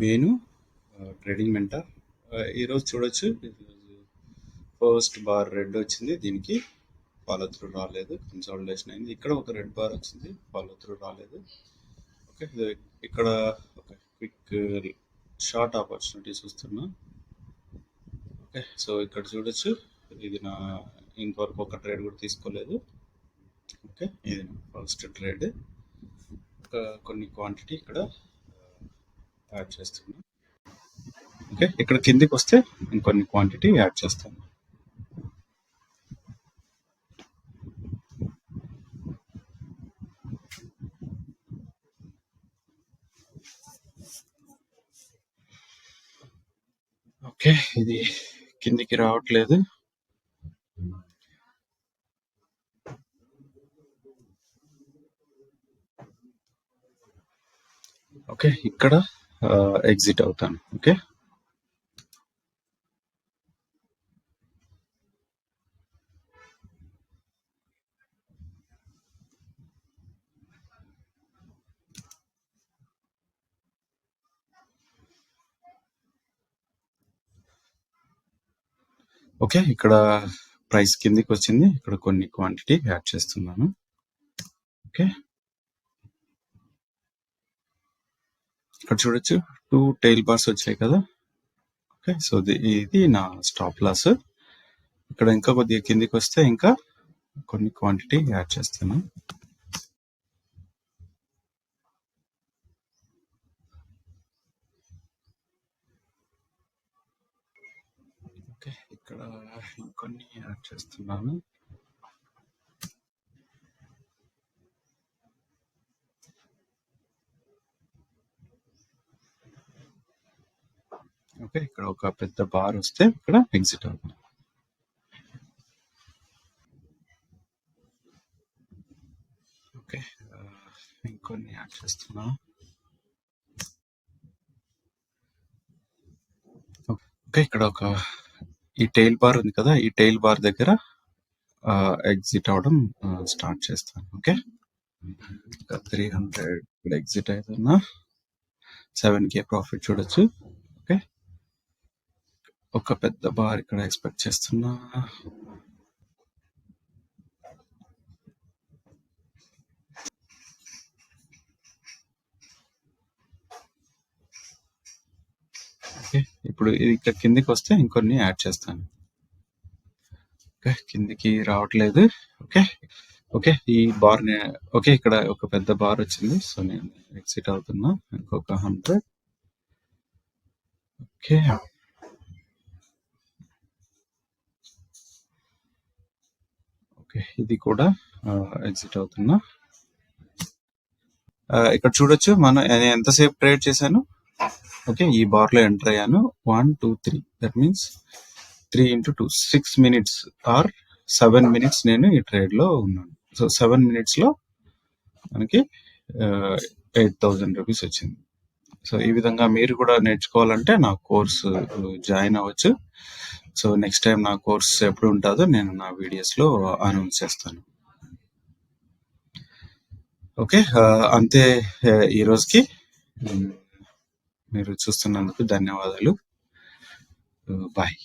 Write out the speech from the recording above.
Venu trading mentor ఈరోజు చూడొచ్చు. First bar red వచ్చింది. దీనికి ఫాలో త్రూ రాలేదు. కన్సాలిడేషన్ అయింది. ఇక్కడ ఒక రెడ్ బార్ వచ్చింది. ఫాలో త్రూ రాలేదు. ఓకే ఇక్కడ ఒక క్విక్ షార్ట్ ఆపర్చునిటీ చూస్తున్నా. ఓకే సో ఇక్కడ చూడొచ్చు. ఇది నా ఇంతవరకు ఒక ట్రేడ్ కూడా తీసుకోలేదు. ఓకే ఇది ఫస్ట్ ట్రేడ్ ఒక కొన్ని క్వాంటిటీ ఇక్కడ యాడ్ చేస్తున్నా. ఓకే ఇక్కడ కిందికి వస్తే ఇంకొన్ని క్వాంటిటీ యాడ్ చేస్తాను. ఓకే ఇది కిందికి రావట్లేదు. ఓకే ఇక్కడ Uh, ఎగ్జిట్ అవుతాను. ఓకే ఓకే ఇక్కడ ప్రైస్ కిందికి వచ్చింది. ఇక్కడ కొన్ని క్వాంటిటీ యాడ్ చేస్తున్నాను. ఓకే ఇక్కడ చూడొచ్చు. టూ టైల్ బార్స్ వచ్చాయి కదా. ఓకే సో ఇది నా స్టాప్ లాస్. ఇక్కడ ఇంకా కొద్దిగా కిందికి వస్తే ఇంకా కొన్ని క్వాంటిటీ యాడ్ చేస్తాను. ఓకే ఇక్కడ ఇంకొన్ని యాడ్ చేస్తున్నాను. ఓకే ఇక్కడ ఒక పెద్ద బార్ వస్తే ఇక్కడ ఎగ్జిట్ అవుతుంది. ఓకే ఇంకొన్ని యాడ్ చేస్తున్నా. ఓకే ఇక్కడ ఒక ఈ టైల్ బార్ ఉంది కదా ఈ టైల్ బార్ దగ్గర ఎగ్జిట్ అవడం స్టార్ట్ చేస్తాను ఓకే? త్రీ హండ్రెడ్ ఇక్కడ ఎగ్జిట్ అవుతున్నా. సెవెన్ కే ప్రాఫిట్ చూడొచ్చు. ఒక పెద్ద బార్ ఇక్కడ ఎక్స్పెక్ట్ చేస్తున్నా. ఓకే ఇప్పుడు ఇది ఇక్కడ కిందికి వస్తే ఇంకొన్ని యాడ్ చేస్తాను. ఓకే కిందికి రావట్లేదు. ఓకే ఓకే ఈ బార్ ఓకే ఇక్కడ ఒక పెద్ద బార్ వచ్చింది. సో నేను ఎక్సిట్ అవుతున్నా. ఇంకొక హండ్రెడ్ ఓకే. ఓకే ఇది కూడా ఎగ్జిట్ అవుతున్నా. ఇక్కడ చూడొచ్చు మనం ఎంతసేపు ట్రేడ్ చేశాను? ఓకే ఈ బార్లో ఎంటర్ అయ్యాను. One two three that means three into two six minutes or seven minutes నేను ఈ ట్రేడ్లో ఉన్నాను. సో సెవెన్ మినిట్స్లో మనకి ఎయిట్ థౌజండ్ రూపీస్ వచ్చింది. సో ఈ విధంగా మీరు కూడా నేర్చుకోవాలంటే నా కోర్సు జాయిన్ అవ్వచ్చు. సో నెక్స్ట్ టైం నా కోర్స్ ఎప్పుడు ఉంటుందో నేను నా వీడియోస్లో అనౌన్స్ చేస్తాను. ఓకే అంతే ఈ రోజుకి మీరు చూస్తున్నందుకు ధన్యవాదాలు. బాయ్.